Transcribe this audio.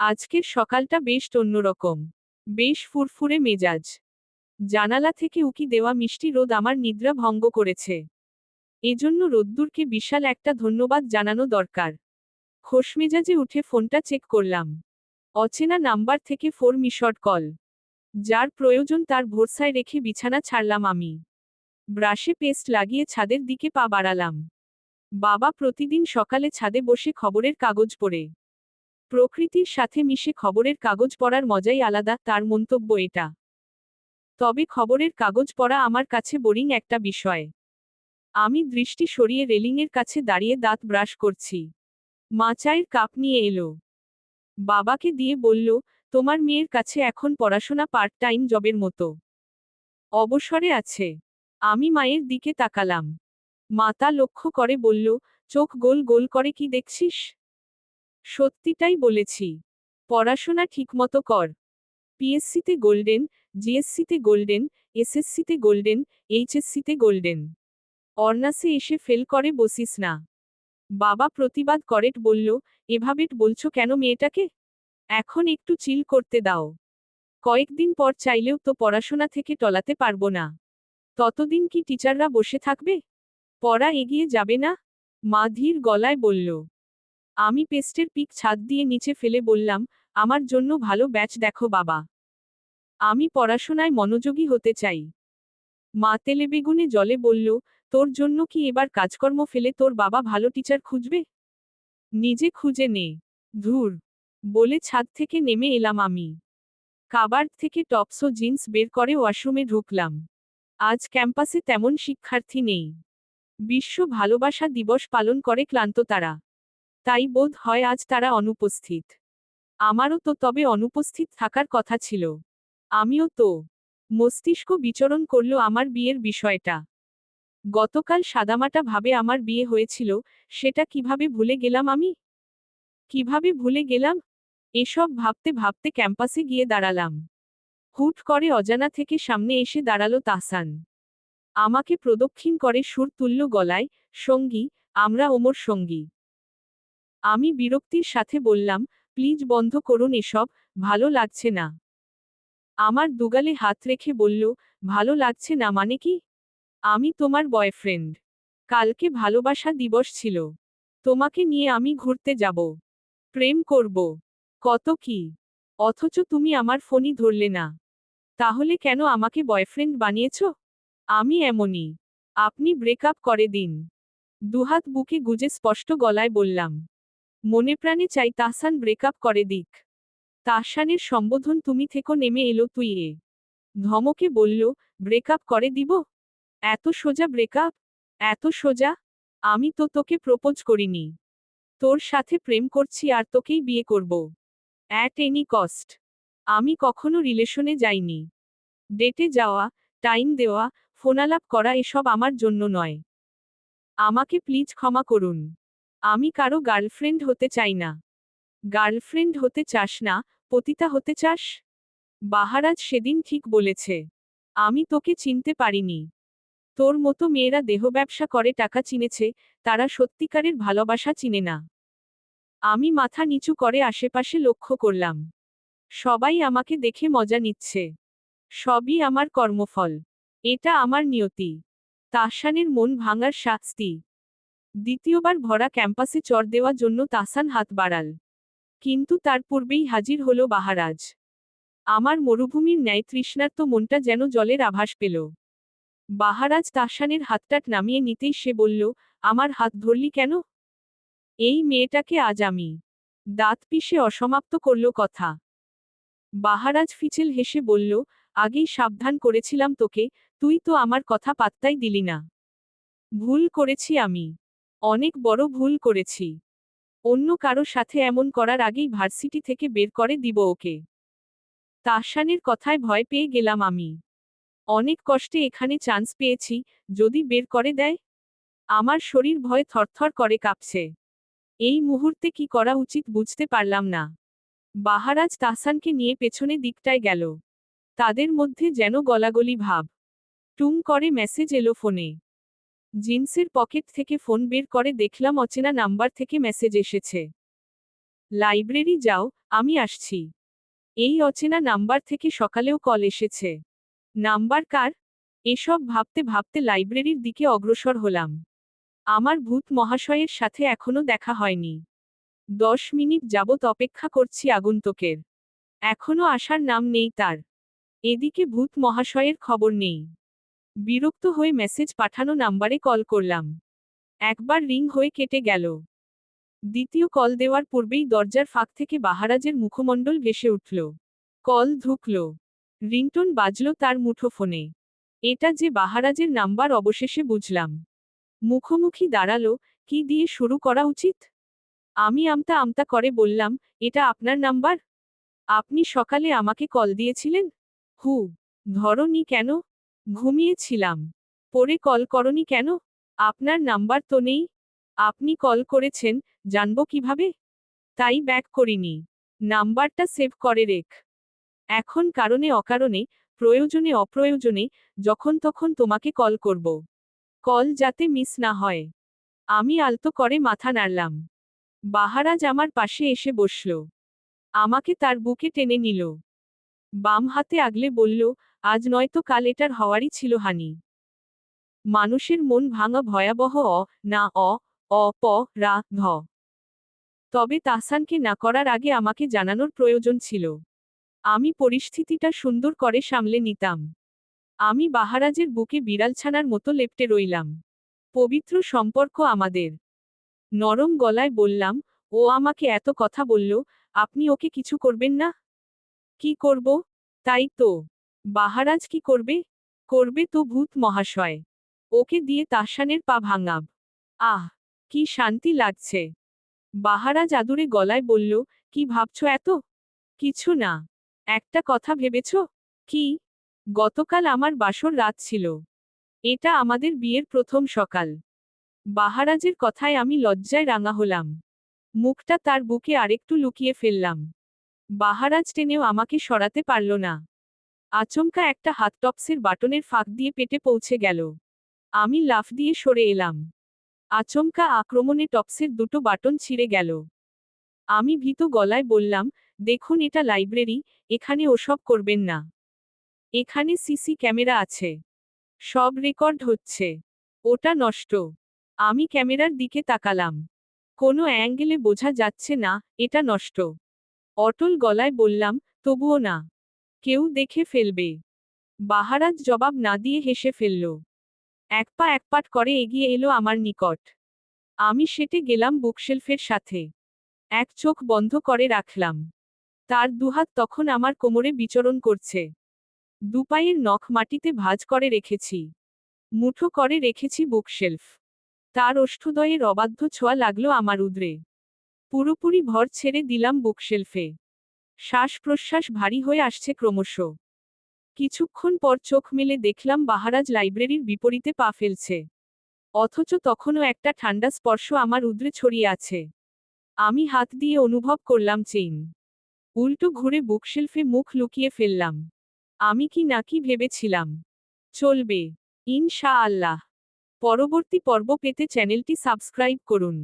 আজকের সকালটা বেশ অন্যরকম। বেশ ফুরফুরে মেজাজ। জানালা থেকে উকি দেওয়া মিষ্টি রোদ আমার নিদ্রা ভঙ্গ করেছে। এজন্য রোদ্দুরকে বিশাল একটা ধন্যবাদ জানানো দরকার। খোশমেজাজে উঠে ফোনটা চেক করলাম। অচেনা নাম্বার থেকে ফোর মিশড কল। যার প্রয়োজন তার ভরসায় রেখে বিছানা ছাড়লাম আমি। ব্রাশে পেস্ট লাগিয়ে ছাদের দিকে পা বাড়ালাম। বাবা প্রতিদিন সকালে ছাদে বসে খবরের কাগজ পড়ে। প্রকৃতির সাথে মিশে খবরের কাগজ পড়ার মজাই আলাদা, তার মন্তব্য এটা। তবে খবরের কাগজ পড়া আমার কাছে বোরিং একটা বিষয়। আমি দৃষ্টি সরিয়ে রেলিংয়ের কাছে দাঁড়িয়ে দাঁত ব্রাশ করছি। মা চায়ের কাপ নিয়ে এলো। বাবাকে দিয়ে বলল, তোমার মেয়ের কাছে এখন পড়াশোনা পার্ট টাইম জবের মতো। অবসরে আছে। আমি মায়ের দিকে তাকালাম। মাতা লক্ষ্য করে বলল, চোখ গোল গোল করে কি দেখছিস? সত্যিটাই বলেছি। পড়াশোনা ঠিকমতো কর। পিএসসিতে গোল্ডেন, জিএসসিতে গোল্ডেন, এসএসসিতে গোল্ডেন, এইচএসসিতে গোল্ডেন। অর্নাসে এসে ফেল করে বসিস না। বাবা প্রতিবাদ করেট বলল এভাবেট বলছো কেন মেয়েটাকে? এখন একটু চিল করতে দাও। কয়েকদিন পর চাইলেও তো পড়াশোনা থেকে টলাতে পারব না। ততদিন কি টিচাররা বসে থাকবে? পড়া এগিয়ে যাবে না? মা ধীর গলায় বলল আমি পেস্টের পিক ছাদ দিয়ে নিচে ফেলে বললাম, আমার জন্য ভালো ব্যাচ দেখো বাবা। আমি পড়াশোনায় মনোযোগী হতে চাই মা তেলে বেগুনে জলে বলল, তোর জন্য কি এবার কাজকর্ম ফেলে তোর বাবা ভালো টিচার খুঁজবে? নিজে খুঁজে নে। ধুর বলে ছাদ থেকে নেমে এলাম আমি। কাবার থেকে টপস ও জিন্স বের করে ওয়াশরুমে ঢুকলাম। আজ ক্যাম্পাসে তেমন শিক্ষার্থী নেই। বিশ্ব ভালোবাসা দিবস পালন করে ক্লান্ত তারা। তাই বোধ হয় আজ তারা অনুপস্থিত। আমারও তো তবে অনুপস্থিত থাকার কথা ছিল। আমিও তো। মস্তিষ্ক বিচরণ করল আমার বিয়ের বিষয়টা। গতকাল সাদামাটা ভাবে আমার বিয়ে হয়েছিল, সেটা কীভাবে ভুলে গেলাম আমি? কীভাবে ভুলে গেলাম? এসব ভাবতে ভাবতে ক্যাম্পাসে গিয়ে দাঁড়ালাম। হুট করে অজানা থেকে সামনে এসে দাঁড়াল তাহসান। আমাকে প্রদক্ষিণ করে সুর তুলল গলায়, সঙ্গী, আমরা ওমর সঙ্গী। আমি বিরক্তির সাথে বললাম, প্লিজ বন্ধ করুন এসব, ভালো লাগছে না। আমার দুগালে হাত রেখে বলল, ভালো লাগছে না মানে কি? আমি তোমার বয়ফ্রেন্ড। কালকে ভালোবাসা দিবস ছিল। তোমাকে নিয়ে আমি ঘুরতে যাব। প্রেম করব। কত কি? অথচ তুমি আমার ফোনই ধরলে না। তাহলে কেন আমাকে বয়ফ্রেন্ড বানিয়েছ? আমি এমনই। আপনি ব্রেকআপ করে দিন। দুহাত বুকে গুজে স্পষ্ট গলায় বললাম মনে প্রাণে চাই তাহসান ব্রেকআপ করে দিক। তাহসানের সম্বোধন তুমি থেকো নেমে এলো তুই এ। ধমকে বলল, ব্রেকআপ করে দিব? এত সোজা ব্রেকআপ? এত সোজা? আমি তো তোকে প্রপোজ করিনি। তোর সাথে প্রেম করছি আর তোকেই বিয়ে করব। At any cost. আমি কখনো রিলেশনে যাইনি। ডেটে যাওয়া, টাইম দেওয়া, ফোনালাপ করা এসব আমার জন্য নয়। আমাকে প্লিজ ক্ষমা করুন। আমি কারও গার্লফ্রেন্ড হতে চাই না। গার্লফ্রেন্ড হতে চাস না, পতিতা হতে চাস? বাহারাজ সেদিন ঠিক বলেছে। আমি তোকে চিনতে পারিনি। তোর মতো মেয়েরা দেহ ব্যবসা করে, টাকা চিনেছে, তারা সত্যিকারের ভালোবাসা চিনে না। আমি মাথা নিচু করে আশেপাশে লক্ষ্য করলাম। সবাই আমাকে দেখে মজা নিচ্ছে। সবই আমার কর্মফল। এটা আমার নিয়তি। তাহসানের মন ভাঙার শাস্তি। দ্বিতীয়বার ভরা ক্যাম্পাসে চর দেওয়ার জন্য তাসান হাত বাড়াল। কিন্তু তার পূর্বেই হাজির হলো বাহারাজ। আমার মরুভূমির ন্যায় তৃষ্ণার্ত মনটা যেন জলের আভাস পেল। বাহারাজ তাসানের হাতটাট নামিয়ে নিতেই সে বলল, আমার হাত ধরলি কেন? এই মেয়েটাকে আজ আমি দাঁত পিষে অসমাপ্ত করল কথা। বাহারাজ ফিচেল হেসে বলল, আগেই সাবধান করেছিলাম তোকে, তুই তো আমার কথা পাত্তাই দিলি না। ভুল করেছি আমি। অনেক বড় ভুল করেছি। অন্য কারও সাথে এমন করার আগেই ভার্সিটি থেকে বের করে দিব ওকে। তাহসানের কথায় ভয় পেয়ে গেলাম আমি। অনেক কষ্টে এখানে চান্স পেয়েছি, যদি বের করে দেয়? আমার শরীর ভয়ে থরথর করে কাঁপছে। এই মুহূর্তে কি করা উচিত বুঝতে পারলাম না। বাহারাজ তাহসানকে নিয়ে পেছনে দিকটায় গেল। তাদের মধ্যে যেন গলাগলি ভাব। টুং করে মেসেজ এলো ফোনে। জিন্সের পকেট থেকে ফোন বের করে দেখলাম অচেনা নাম্বার থেকে মেসেজ এসেছে। লাইব্রেরি যাও, আমি আসছি। এই অচেনা নাম্বার থেকে সকালেও কল এসেছে। নাম্বার কার? এসব ভাবতে ভাবতে লাইব্রেরির দিকে অগ্রসর হলাম। আমার ভূত মহাশয়ের সাথে এখনও দেখা হয়নি। দশ মিনিট যাবত অপেক্ষা করছি আগন্তুকের। এখনও আসার নাম নেই তার। এদিকে ভূত মহাশয়ের খবর নেই। বিরক্ত হয়ে মেসেজ পাঠানো নাম্বারে কল করলাম। একবার রিং হয়ে কেটে গেল। দ্বিতীয় কল দেওয়ার পূর্বেই দরজার ফাঁক থেকে বাহারাজের মুখমণ্ডল ভেসে উঠল। কল ঢুকল রিংটোন বাজল তার মুঠোফোনে। এটা যে বাহারাজের নাম্বার অবশেষে বুঝলাম। মুখোমুখি দাঁড়াল, কি দিয়ে শুরু করা উচিত? আমি আমতা আমতা করে বললাম, এটা আপনার নাম্বার? আপনি সকালে আমাকে কল দিয়েছিলেন? হু। ধরনি কেন? ঘুমিয়েছিলাম। পরে কল করনি কেন? আপনার নাম্বার তো নেই। আপনি কল করেছেন, জানব কীভাবে? তাই ব্যাক করিনি। নাম্বারটা সেভ করে রেখ। এখন কারণে অকারণে, প্রয়োজনে অপ্রয়োজনে, যখন তখন তোমাকে কল করব। কল যাতে মিস না হয়। আমি আলতো করে মাথা নাড়লাম। বাহারাজ আমার পাশে এসে বসল। আমাকে তার বুকে টেনে নিল। বাম হাতে আগলে বলল, আজ নয়তো কাল এটার হওয়ারই ছিল হানি। মানুষের মন ভাঙা ভয়াবহ অ, না অ অ, প, রা, ধ। তবে তাহসানকে না করার আগে আমাকে জানানোর প্রয়োজন ছিল। আমি পরিস্থিতিটা সুন্দর করে সামলে নিতাম। আমি বাহারাজের বুকে বিড়ালছানার মতো লেপটে রইলাম। পবিত্র সম্পর্ক আমাদের। নরম গলায় বললাম, ও আমাকে এত কথা বলল, আপনি ওকে কিছু করবেন না? কি করব? তাই তো। বাহারাজ কি করবে? করবে তো ভূত মহাশয়। ওকে দিয়ে তাসানের পা ভাঙাব। আহ, কি শান্তি লাগছে। বাহারাজ আদুরে গলায় বলল, কি ভাবছ এত? কিছু না। একটা কথা ভেবেছ? কি? গতকাল আমার বাসর রাত ছিল। এটা আমাদের বিয়ের প্রথম সকাল। বাহারাজের কথায় আমি লজ্জায় রাঙা হলাম। মুখটা তার বুকে আরেকটু লুকিয়ে ফেললাম। বাহারাজ টেনেও আমাকে সরাতে পারল না। আচমকা একটা হাত টপসের বাটনের ফাঁক দিয়ে পেটে পৌঁছে গেল। আমি লাফ দিয়ে সরে এলাম। আচমকা আক্রমণে টপসের দুটো বাটন ছিঁড়ে গেল। আমি ভীত গলায় বললাম, দেখুন এটা লাইব্রেরি, এখানে ওসব করবেন না। এখানে সিসি ক্যামেরা আছে। সব রেকর্ড হচ্ছে। ওটা নষ্ট। আমি ক্যামেরার দিকে তাকালাম। কোনো অ্যাঙ্গেলে বোঝা যাচ্ছে না, এটা নষ্ট। অটল গলায় বললাম, তবুও না। কেউ দেখে ফেলবে। বাহারাজ জবাব না দিয়ে হেসে ফেলল। এক পা এক পাট করে এগিয়ে এলো আমার নিকট। আমি সেটে গেলাম বুকশেলফের সাথে। এক চোখ বন্ধ করে রাখলাম। তার দুহাত তখন আমার কোমরে বিচরণ করছে। দুপায়ের নখ মাটিতে ভাজ করে রেখেছি। মুঠো করে রেখেছি বুকশেলফ। তার ওষ্ঠদয়ের অবাধ্য ছোঁয়া লাগল আমার উদ্রে। পুরোপুরি ভর ছেড়ে দিলাম বুকশেলফে। শ্বাস প্রশ্বাস ভারী হয়ে আসছে ক্রমশ। কিছুক্ষণ পর চোখ মেলে দেখলাম বাহারাজ লাইব্রেরির বিপরীতে পা ফেলছে। অথচ তখনও একটা ঠান্ডা স্পর্শ আমার উদ্রে ছড়িয়ে আছে। আমি হাত দিয়ে অনুভব করলাম চেইন। উল্টো ঘুরে বুকশেলফে মুখ লুকিয়ে ফেললাম। আমি কি নাকি ভেবেছিলাম। চলবে। ইনশা আল্লাহ পরবর্তী পর্ব পেতে চ্যানেলটি সাবস্ক্রাইব করুন।